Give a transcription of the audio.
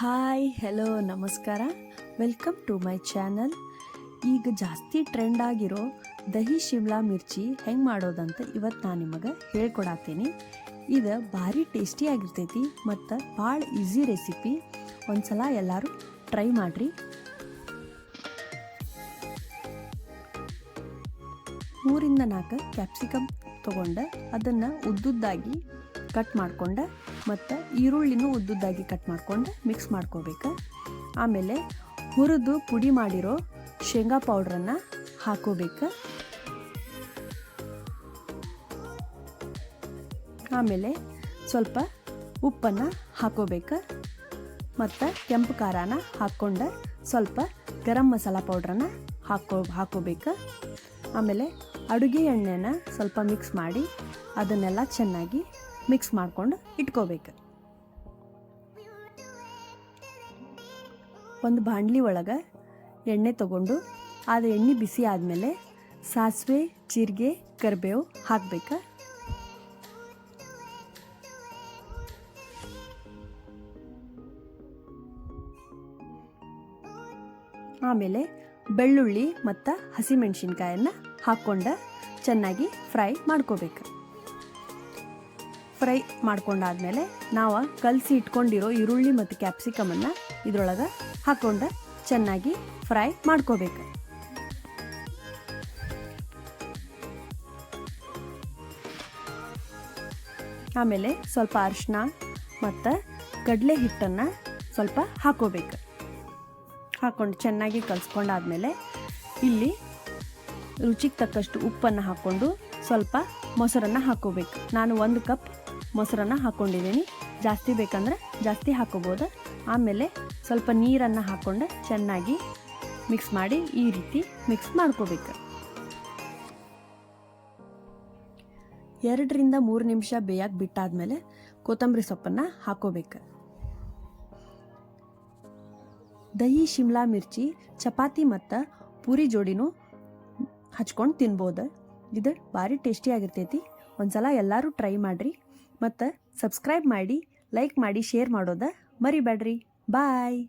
Hi hello ನಮಸ್ಕಾರ. Welcome to my channel ಈಗ ಜಾಸ್ತಿ ಟ್ರೆಂಡ್ ಆಗಿರೋ ದಹಿ ಶಿಮ್ಲಾ ಮಿರ್ಚಿ ಹೆಂಗೆ ಮಾಡೋದಂತ ಇವತ್ತು ನಾನು ನಿಮಗೆ ಹೇಳ್ಕೊಡತ್ತೀನಿ ಇದು ಭಾರಿ ಟೇಸ್ಟಿ ಆಗಿರ್ತೈತಿ ಮತ್ತು ಭಾಳ ಈಸಿ ರೆಸಿಪಿ ಒಂದ್ಸಲ ಎಲ್ಲರೂ ಟ್ರೈ ಮಾಡಿರಿ. ಮೂರಿಂದ ನಾಲ್ಕು ಕ್ಯಾಪ್ಸಿಕಮ್ ತೊಗೊಂಡು ಅದನ್ನು ಉದ್ದುದ್ದಾಗಿ ಕಟ್ ಮಾಡ್ಕೊಂಡೆ ಮತ್ತು ಈರುಳ್ಳಿನೂ ಉದ್ದುದ್ದಾಗಿ ಕಟ್ ಮಾಡ್ಕೊಂಡು ಮಿಕ್ಸ್ ಮಾಡ್ಕೋಬೇಕು. ಆಮೇಲೆ ಹುರಿದು ಪುಡಿ ಮಾಡಿರೋ ಶೇಂಗಾ ಪೌಡ್ರನ್ನು ಹಾಕೋಬೇಕು. ಆಮೇಲೆ ಸ್ವಲ್ಪ ಉಪ್ಪನ್ನು ಹಾಕೋಬೇಕು. ಮತ್ತು ಕೆಂಪು ಖಾರನ ಹಾಕ್ಕೊಂಡು, ಸ್ವಲ್ಪ ಗರಂ ಮಸಾಲ ಪೌಡ್ರನ್ನ ಹಾಕೋ, ಹಾಕೋಬೇಕು. ಆಮೇಲೆ ಅಡುಗೆ ಎಣ್ಣೆನ ಸ್ವಲ್ಪ ಮಿಕ್ಸ್ ಮಾಡಿ ಅದನ್ನೆಲ್ಲ ಚೆನ್ನಾಗಿ ಮಿಕ್ಸ್ ಮಾಡ್ಕೊಂಡು ಇಟ್ಕೋಬೇಕು. ಒಂದು ಬಾಂಡ್ಲಿ ಒಳಗೆ ಎಣ್ಣೆ ತಗೊಂಡು ಅದು ಎಣ್ಣೆ ಬಿಸಿ ಆದಮೇಲೆ ಸಾಸಿವೆ, ಜೀರಿಗೆ, ಕರಿಬೇವು ಹಾಕಬೇಕು. ಆಮೇಲೆ ಬೆಳ್ಳುಳ್ಳಿ ಮತ್ತು ಹಸಿಮೆಣಸಿನ್ಕಾಯನ್ನು ಹಾಕ್ಕೊಂಡು ಚೆನ್ನಾಗಿ ಫ್ರೈ ಮಾಡ್ಕೋಬೇಕು. ಫ್ರೈ ಮಾಡ್ಕೊಂಡಾದ್ಮೇಲೆ ನಾವು ಕಲಸಿ ಇಟ್ಕೊಂಡಿರೋ ಈರುಳ್ಳಿ ಮತ್ತು ಕ್ಯಾಪ್ಸಿಕಮನ್ನು ಇದ್ರೊಳಗೆ ಹಾಕೊಂಡು ಚೆನ್ನಾಗಿ ಫ್ರೈ ಮಾಡ್ಕೋಬೇಕು. ಆಮೇಲೆ ಸ್ವಲ್ಪ ಅರಿಶಿನ ಮತ್ತು ಕಡಲೆ ಹಿಟ್ಟನ್ನು ಸ್ವಲ್ಪ ಹಾಕೋಬೇಕು. ಹಾಕ್ಕೊಂಡು ಚೆನ್ನಾಗಿ ಕಲಿಸ್ಕೊಂಡಾದ್ಮೇಲೆ ಇಲ್ಲಿ ರುಚಿಗೆ ತಕ್ಕಷ್ಟು ಉಪ್ಪನ್ನು ಹಾಕ್ಕೊಂಡು ಸ್ವಲ್ಪ ಮೊಸರನ್ನು ಹಾಕೋಬೇಕು. ನಾನು ಒಂದು ಕಪ್ ಮೊಸರನ್ನು ಹಾಕ್ಕೊಂಡಿದ್ದೀನಿ ಜಾಸ್ತಿ ಬೇಕಂದ್ರೆ ಜಾಸ್ತಿ ಹಾಕೋಬೋದು. ಆಮೇಲೆ ಸ್ವಲ್ಪ ನೀರನ್ನು ಹಾಕ್ಕೊಂಡು ಚೆನ್ನಾಗಿ ಮಿಕ್ಸ್ ಮಾಡಿ ಈ ರೀತಿ ಮಿಕ್ಸ್ ಮಾಡ್ಕೋಬೇಕು. ಎರಡರಿಂದ ಮೂರು ನಿಮಿಷ ಬೇಯಕ್ಕೆ ಬಿಟ್ಟಾದಮೇಲೆ ಕೊತ್ತಂಬರಿ ಸೊಪ್ಪನ್ನು ಹಾಕೋಬೇಕು. ದಹಿ, ಶಿಮ್ಲಾ ಮಿರ್ಚಿ, ಚಪಾತಿ ಮತ್ತು ಪೂರಿ ಜೋಡಿನೂ ಹಚ್ಕೊಂಡು ತಿನ್ಬೋದು. ಇದು ಭಾರಿ ಟೇಸ್ಟಿಯಾಗಿರ್ತೈತಿ ಒಂದ್ಸಲ ಎಲ್ಲರೂ ಟ್ರೈ ಮಾಡಿರಿ. ಮತ್ತು ಸಬ್ಸ್ಕ್ರೈಬ್ ಮಾಡಿ ಲೈಕ್ ಮಾಡಿ ಶೇರ್ ಮಾಡೋದ ಮರಿಬೇಡ್ರಿ ಬಾಯ್